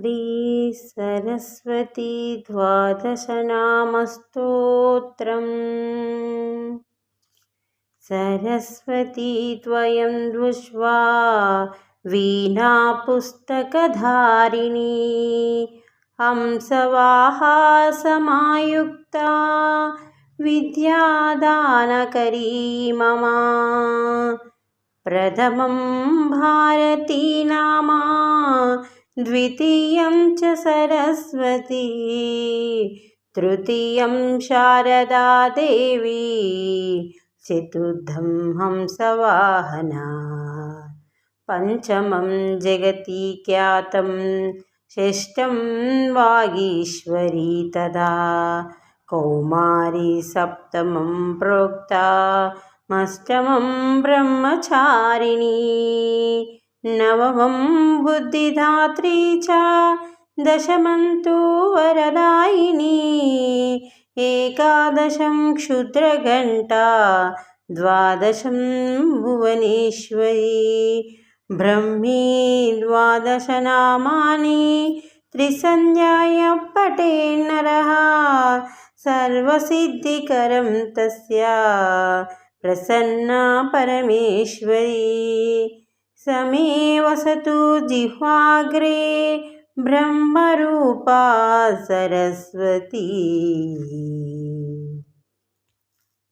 श्रीसरस्वती द्वादशनामस्तोत्रम्। सरस्वती त्वयं दृष्ट्वा वीणापुस्तकधारिणी हंसवाहासमायुक्ता विद्यादानकरी मम। प्रथमं भारती नामा द्वितीयं च सरस्वती तृतीयं शारदा देवी चतुर्थं हंसवाहना पञ्चमं जगति ख्यातं षष्ठं वागीश्वरी तदा कौमारी सप्तमं प्रोक्ता मष्टमं నవమం బుద్ధిధాత్రీ చ దశమంతు వరదాయిని ఏకాదశం క్షుద్రఘంట ద్వాదశం భువనేశ్వరి బ్రహ్మీ ద్వాదశనామాని త్రిసంధ్యాయ పటే నర సర్వసిద్ధికరం తస్య ప్రసన్నా పరమేశ్వరీ समे वसतु जिह्वाग्रे ब्रह्मरूपा सरस्वती।